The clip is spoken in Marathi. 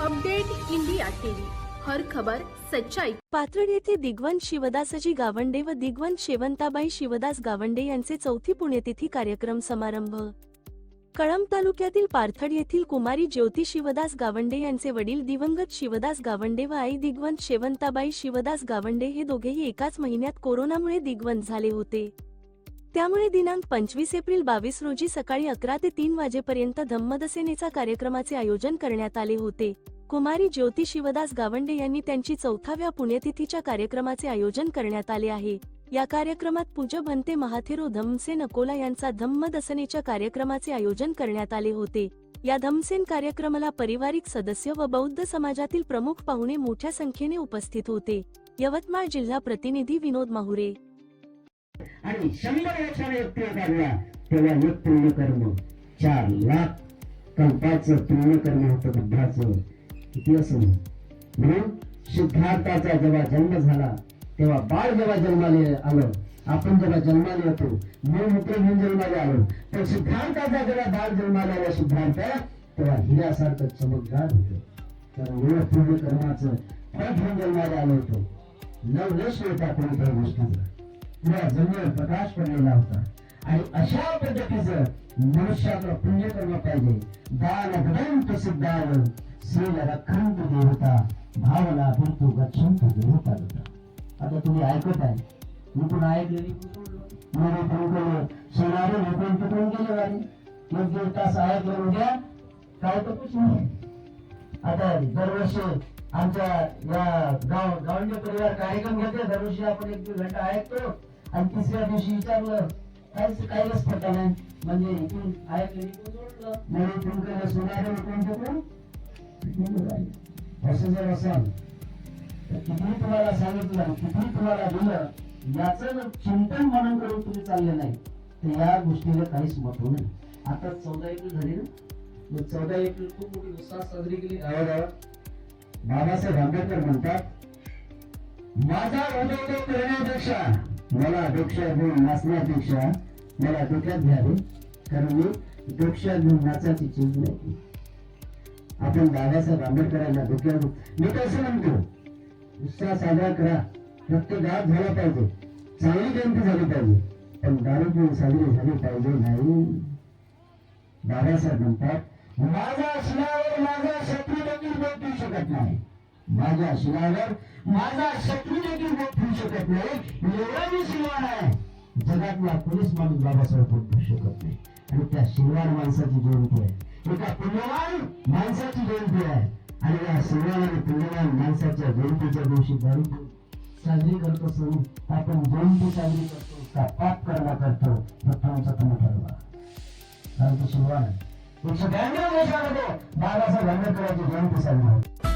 Update India TV. हर खबर सच्चाई. पाथर्ड येथे दिग्वंत शिवदासजी गावंडे व दिग्वंत शेवंताबाई शिवदास गावंडे यांचे चौथी पुण्यतिथी कार्यक्रम समारंभ. कळंब तालुक्यातील पार्थड येथील कुमारी ज्योती शिवदास गावंडे यांचे वडील दिवंगत शिवदास गावंडे व आई दिग्वंत शेवंताबाई शिवदास गावंडे हे दोघेही एकाच महिन्यात कोरोनामुळे दिग्वंत झाले होते. त्यामुळे दिनांक पंचवीस एप्रिल बावीस रोजी सकाळी अकरा ते तीन वाजेपर्यंत धम्मदसेनेचा कार्यक्रमाचे आयोजन करण्यात आले होते. कुमारी ज्योती शिवदास गावंडे यांनी त्यांची चौथाव्या पुण्यतिथीच्या कार्यक्रमाचे आयोजन करण्यात आले आहे. या कार्यक्रमात पूज्य भंते महाथेरो धमसेन अकोला यांचा धम्मदसनेच्या कार्यक्रमाचे आयोजन करण्यात आले होते. या धमसेन कार्यक्रमाला पारिवारिक सदस्य व बौद्ध समाजातील प्रमुख पाहुणे मोठ्या संख्येने उपस्थित होते. यवतमाळ जिल्हा प्रतिनिधी विनोद माहुरे. आणि शंभर वर्षाने एक पिळ काढला तेव्हा एक पूर्ण कर्म चार लाख कल्पाचं पूर्ण कर्म होतं बुद्धाचं. किती असं? म्हणून सिद्धार्थाचा जेव्हा जन्म झाला तेव्हा बाळ जेव्हा जन्माले आलं आपण जेव्हा जन्माला येतो मूळमूत्र घेऊन जन्माला आलो. तर सिद्धार्थाचा जेव्हा बाळ जन्माला आला सिद्धार्थ तेव्हा हिऱ्यासारखं चमकदार होत. तर एवढं पूर्ण कर्माचं फळ घेऊन जन्माला आलो होतो. नवलेश होता कोणत्या गोष्टीचा. तुला जमिनीवर प्रकाश पडलेला होता. आणि अशा पद्धतीचं मनुष्याकडे पुण्यकर्म पाहिजे. दान गदन प्रसिद्ध आलं श्रीला रखंत देवता. भावना भरतो गच्छंत देवता होता आता तुम्ही ऐकत आहे. मी पुन्हा ऐकलेली मला फोन केलं सोनारे लोकं तिकडून गेले वारी एक दीड तास ऐकलं उद्या काय तर कुछ नाही आता दरवर्षी आमच्या या गाव गावंडे परिवार कार्यक्रम घेते दरवर्षी आपण एक दीड घंटा ऐकतो. आणि तिसऱ्या दिवशी विचारलं काहीच काही रस नाही. म्हणजे इथून ऐकलं इथून म्हणजे इथून काही सोनारे कोणतं कोण? असं जर असेल तर किती तुम्हाला सांगितलं किती तुम्हाला दिलं याच चिंतन म्हणून करून तुम्ही चालले नाही तर या गोष्टीला काहीच महत्त्व नाही. आता चौदा एप्रिल झाली ना? मग चौदा एप्रिल खूप मोठी उत्साह साजरी केली. गावागावात बाबासाहेब आंबेडकर म्हणतात माझा उदय करण्यापेक्षा मला डोक्यात घेऊन नाचण्यापेक्षा मला डोक्यात घ्यावे कारण मी डोक्यात घेऊन नाचायची चीज नाही. आपण बाबासाहेब आंबेडकरांना डोक्यात मी कसं म्हणतो उत्साह साजरा करा. प्रत्येक गावात झाला पाहिजे. चांगली जयंती झाली पाहिजे. पण दारू पिऊन साजरी झाली पाहिजे नाही. बाबासाहेब म्हणतात माझ्या शिलावर माझा शत्रू देखील बोट ठेवू शकत नाही. माझ्या शिलावर माझा शत्रू देखील बोट ठेवू शकत नाही. एवढा मी शिलवान आहे. जगातला पोलीस माणूस बाबासाहेब बोट ठेवू शकत नाही. आणि त्या शिलवान माणसाची जयंती आहे. एका पुण्यवान माणसाची जयंती आहे. आणि या शिलवान आणि पुण्यवान माणसाच्या जयंतीच्या दिवशी दारू साजरी करत असून आपण जयंती साजरी करतो. का पाप कर्म करतो हे तुम्ही ठरवा. कारण तो शिलवान आहे. एकशे देशामध्ये बाबासाहेब आंबेडकरांची जयंती साजरी होते.